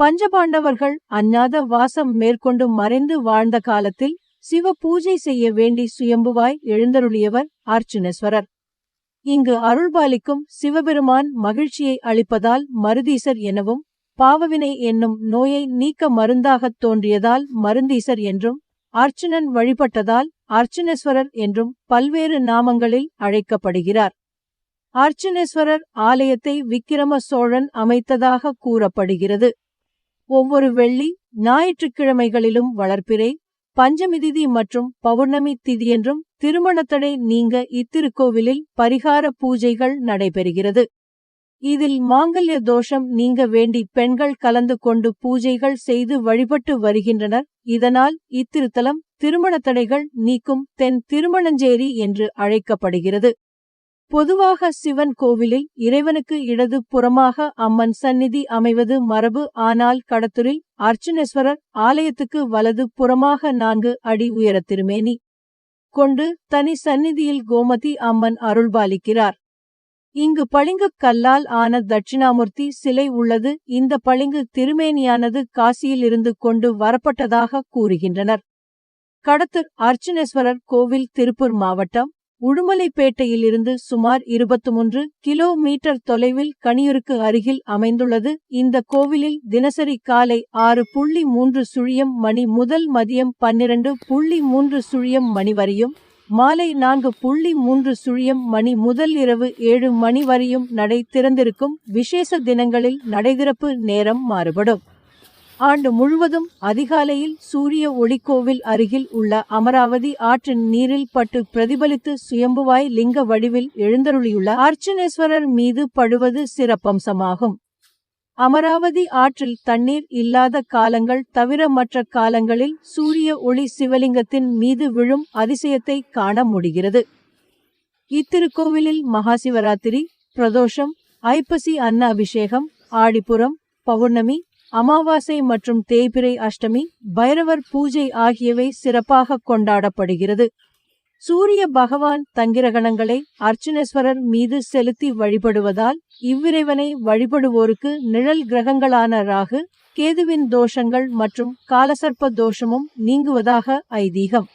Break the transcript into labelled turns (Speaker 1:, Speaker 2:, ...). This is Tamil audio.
Speaker 1: பஞ்சபாண்டவர்கள் அஞ்ஞாத வாசம் மேற்கொண்டு மறைந்து வாழ்ந்த காலத்தில் சிவ பூஜை செய்ய வேண்டி சுயம்புவாய் எழுந்தருளியவர் அர்ச்சுனேஸ்வரர் இங்கு அருள்பாலிக்கும் சிவபெருமான் மகிழ்ச்சியை அளிப்பதால் மருதீசர் எனவும் பாவவினை என்னும் நோயை நீக்க மருந்தாகத் தோன்றியதால் மருந்தீசர் என்றும் அர்ச்சுனன் வழிபட்டதால் அர்ச்சுனேஸ்வரர் என்றும் பல்வேறு நாமங்களில் அழைக்கப்படுகிறார். அர்ச்சுனேஸ்வரர் ஆலயத்தை விக்கிரம சோழன் அமைத்ததாக கூறப்படுகிறது. ஒவ்வொரு வெள்ளி ஞாயிற்றுக்கிழமைகளிலும் வளர்ப்பிறை பஞ்சமி திதி மற்றும் பௌர்ணமி திதியென்றும் திருமணத்தடை நீங்க இத்திருக்கோவிலில் பரிகார பூஜைகள் நடைபெறுகிறது. இதில் மாங்கல்ய தோஷம் நீங்க வேண்டி பெண்கள் கலந்து கொண்டு பூஜைகள் செய்து வழிபட்டு வருகின்றனர். இதனால் இத்திருத்தலம் திருமணத்தடைகள் நீக்கும் தென் திருமணஞ்சேரி என்று அழைக்கப்படுகிறது. பொதுவாக சிவன் கோவிலில் இறைவனுக்கு இடது புறமாக அம்மன் சந்நிதி அமைவது மரபு. ஆனால் கடத்தூரில் அர்ச்சுனேஸ்வரர் ஆலயத்துக்கு வலது புறமாக நான்கு அடி உயர திருமேனி கொண்டு தனி சந்நிதியில் கோமதி அம்மன் அருள்பாலிக்கிறார். இங்கு பளிங்குக் கல்லால் ஆன தட்சிணாமூர்த்தி சிலை உள்ளது. இந்த பளிங்கு திருமேனியானது காசியில் இருந்து கொண்டு வரப்பட்டதாக கூறுகின்றனர். கடத்தூர் அர்ச்சுனேஸ்வரர் கோவில் திருப்பூர் மாவட்டம் உடுமலைப்பேட்டையிலிருந்து சுமார் இருபத்தி மூன்று கிலோமீட்டர் தொலைவில் கனியூருக்கு அருகில் அமைந்துள்ளது. இந்த கோவிலில் தினசரி காலை ஆறு புள்ளி மூன்று சுழியம் மணி முதல் மதியம் பன்னிரண்டு புள்ளி மூன்று சுழியம் மணி வரையும் மாலை நான்கு புள்ளி மூன்று சுழியம் மணி முதல் இரவு ஏழு மணி வரையும் நடை திறந்திருக்கும். விசேஷ தினங்களில் நடைதிறப்பு நேரம் மாறுபடும். ஆண்டு முழுவதும் அதிகாலையில் சூரிய ஒளிக்கோவில் அருகில் உள்ள அமராவதி ஆற்றின் நீரில் பட்டு பிரதிபலித்து சுயம்புவாய் லிங்க வடிவில் எழுந்தருளியுள்ள அர்ச்சனேஸ்வரர் மீது படுவது சிறப்பம்சமாகும். அமராவதி ஆற்றில் தண்ணீர் இல்லாத காலங்கள் தவிர மற்ற காலங்களில் சூரிய ஒளி சிவலிங்கத்தின் மீது விழும் அதிசயத்தை காண முடிகிறது. இத்திருக்கோவிலில் மகாசிவராத்திரி பிரதோஷம் ஐப்பசி அன்ன அபிஷேகம் ஆடிப்புறம் பௌர்ணமி அமாவாசை மற்றும் தேய்பிறை அஷ்டமி பைரவர் பூஜை ஆகியவை சிறப்பாக கொண்டாடப்படுகிறது. சூரிய பகவான் தங்கிரகணங்களை அர்ச்சுனேஸ்வரர் மீது செலுத்தி வழிபடுவதால் இவ்விறைவனை வழிபடுவோருக்கு நிழல் கிரகங்களான ராகு கேதுவின் தோஷங்கள் மற்றும் காலசர்ப்ப தோஷமும் நீங்குவதாக ஐதீகம்.